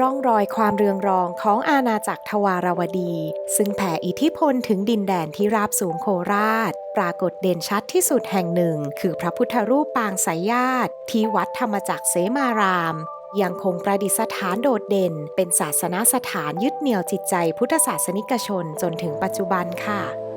ร่องรอยความเรืองรองของอาณาจักรทวารวดี ซึ่งแผ่อิทธิพลถึงดินแดนที่ราบสูงโคราช ปรากฏเด่นชัดที่สุดแห่งหนึ่ง คือพระพุทธรูปปางสายญาติ ที่วัดธรรมจักรเสมาราม ยังคงประดิษฐานโดดเด่น เป็นศาสนสถานยึดเหนี่ยวจิตใจพุทธศาสนิกชนจนถึงปัจจุบันค่ะ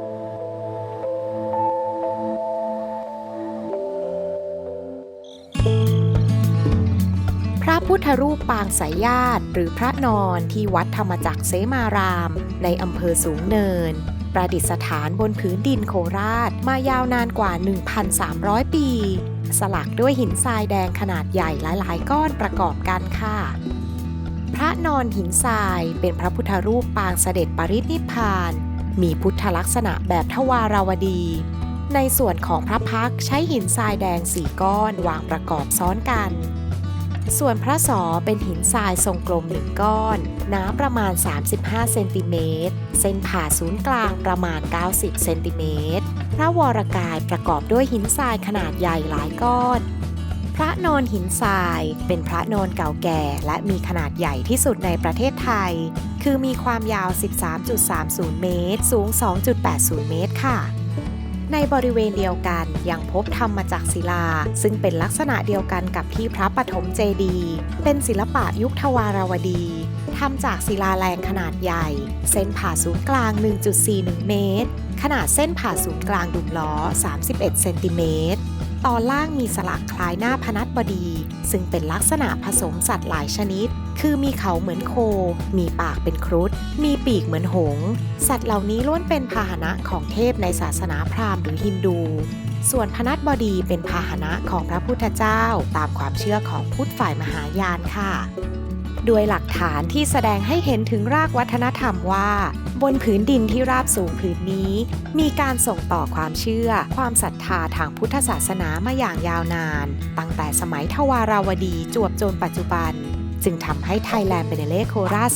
พุทธรูปปางสายญาติหรือพระนอนที่วัดธรรมจักรเสมาราม ในอำเภอสูงเนิน ประดิษฐานบนพื้นดินโคราชมายาวนานกว่า 1,300 ปี สลักด้วยหินทรายแดงขนาดใหญ่หลายๆ ก้อนประกอบกันค่ะ พระนอนหินทรายเป็นพระพุทธรูปปางเสด็จปรินิพพาน มีพุทธลักษณะแบบทวาราวดีในส่วนของพระพักใช้หินทรายแดงสี่ก้อนวางประกอบซ้อนกัน ส่วนพระสอเป็นหินทรายทรงกลมหนึ่งก้อน หนาประมาณ 35 เซนติเมตร เส้นผ่าศูนย์กลางประมาณ 90 เซนติเมตร พระวรกายประกอบด้วยหินทรายขนาดใหญ่หลายก้อน พระนอนหินทรายเป็นพระนอนเก่าแก่และมีขนาดใหญ่ที่สุดในประเทศไทย คือมีความยาว 13.30 เมตร สูง 2.80 เมตรค่ะ ในบริเวณเดียวกันยังพบทำมาจากศิลา ซึ่งเป็นลักษณะเดียวกันกับที่พระปฐมเจดีย์เป็นศิลปะยุคทวารวดีทำจากศิลาแรงขนาดใหญ่ เส้นผ่าศูนย์กลาง 1.41 เมตร ขนาดเส้นผ่าศูนย์กลางดุมล้อ 31 เซนติเมตร ตอนล่างมีสลักคล้ายหน้าพนัสบดี ซึ่งเป็นลักษณะผสมสัตว์หลายชนิด คือมีเขาเหมือนโค มีปากเป็นครุฑ มีปีกเหมือนหง สัตว์เหล่านี้ล้วนเป็นพาหนะของเทพในศาสนาพราหมณ์หรือฮินดู ส่วนพนัสบดีเป็นพาหนะของพระพุทธเจ้า ตามความเชื่อของพุทธฝ่ายมหายานค่ะ ด้วยหลักฐานที่แสดงให้เห็นถึงรากวัฒนธรรมว่า บนผืนดินที่ราบสูงผืนนี้ มีการส่งต่อความเชื่อ ความศรัทธาทางพุทธศาสนามาอย่างยาวนาน ตั้งแต่สมัยทวาราวดีจวบจนปัจจุบัน จึงทำให้ Thailand b e n e l e โคราช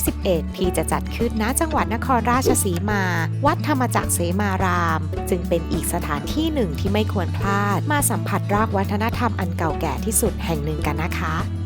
2021 ที่จะจัดขึ้นณจังหวัดนครราชสีมา วัดธรรมจักรเสมาราม จึงเป็นอีกสถานที่หนึ่งที่ไม่ควรพลาด มาสัมผัสรากวัฒนธรรมอันเก่าแก่ที่สุดแห่งหนึ่งกันนะคะ